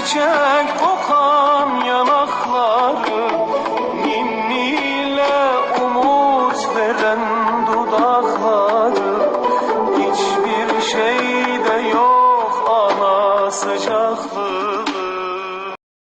çiçek kokan yanakları Ninniyle umut veren dudakları. Hiçbir şeyde yok ana sıcaklığı